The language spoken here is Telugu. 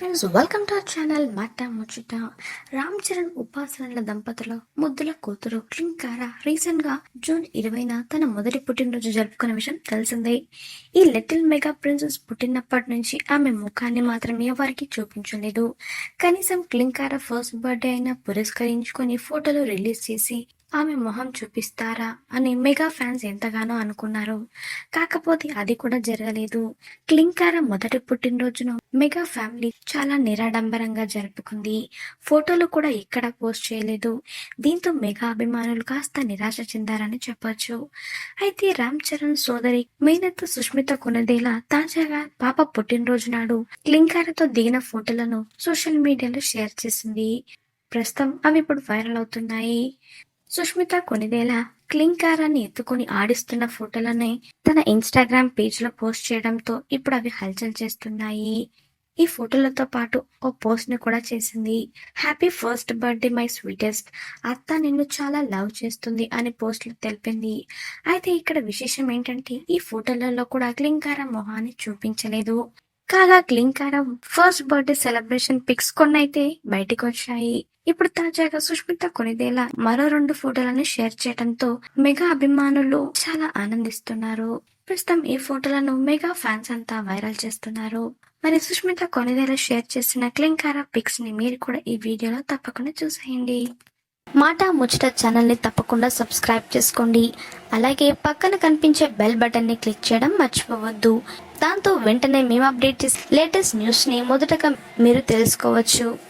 Friends welcome to our channel మాట ముచ్చట రామ్ చరణ్ ఉపాసనల దంపతుల ముద్దుల కూతురు క్లింకార రీసెంట్గా జూన్ ఇరవైన తన మొదటి పుట్టినరోజు జరుపుకున్న విషయం తెలిసిందే ఈ లిటిల్ మెగా ప్రిన్సెస్ పుట్టినప్పటి నుంచి ఆమె ముఖాన్ని మాత్రం ఎవరికి చూపించలేదు కనీసం క్లింకార ఫస్ట్ బర్త్డే అయినా పురస్కరించుకొని ఫోటోలు రిలీజ్ చేసి ఆమె మొహం చూపిస్తారా అని మెగా ఫ్యాన్స్ ఎంతగానో అనుకున్నారు. కాకపోతే అది కూడా జరగలేదు. క్లింకార మొదటి పుట్టినరోజును మెగా ఫ్యామిలీ చాలా నిరాడంబరంగా జరుపుకుంది. ఫోటోలు కూడా ఎక్కడ పోస్ట్ చేయలేదు. దీంతో మెగా అభిమానులు కాస్త నిరాశ చెందారని చెప్పొచ్చు. అయితే రామ్ చరణ్ సోదరి మేనత్ సుష్మిత కొనదేలా తాజాగా పాప పుట్టినరోజు నాడు క్లింకారతో దిగిన ఫోటోలను సోషల్ మీడియాలో షేర్ చేసింది. ప్రస్తుతం అవి ఇప్పుడు వైరల్ అవుతున్నాయి. సుష్మిత కొనిదేలా క్లింకారాన్ని ఎత్తుకొని ఆడిస్తున్న ఫోటోలని తన ఇన్స్టాగ్రామ్ పేజ్లో పోస్ట్ చేయడంతో ఇప్పుడు అవి హల్చల్ చేస్తున్నాయి. ఈ ఫోటోలతో పాటు ఓ పోస్ట్ని కూడా చేసింది. Happy first birthday my sweetest. అత్త నిన్ను చాలా లవ్ చేస్తుంది అని పోస్ట్లో తెలిపింది. అయితే ఇక్కడ విశేషం ఏంటంటే ఈ ఫోటోలలో కూడా క్లింకార మొహాన్ని చూపించలేదు. కాగా Klinkaara first birthday celebration pics కొన్నైతే బయటకు వచ్చాయి ఇప్పుడు తాజాగా సుష్మిత కొనిదేలా మరో రెండు ఫోటోలను షేర్ చేయడంతో మెగా అభిమానులు చాలా ఆనందిస్తున్నారు. ప్రస్తుతం ఈ ఫోటోలను మెగా ఫ్యాన్స్ అంతా వైరల్ చేస్తున్నారు. మరి సుష్మిత కొనిదేలా షేర్ చేసిన క్లింకార పిక్స్ని మీరు కూడా ఈ వీడియోలో తప్పకుండా చూసేయండి. మాట ముచ్చట ఛానల్ని తప్పకుండా సబ్స్క్రైబ్ చేసుకోండి. అలాగే పక్కన కనిపించే బెల్ బటన్ని క్లిక్ చేయడం మర్చిపోవద్దు. దాంతో వెంటనే మేము అప్డేట్ చేసే లేటెస్ట్ న్యూస్ని మొదటగా మీరు తెలుసుకోవచ్చు.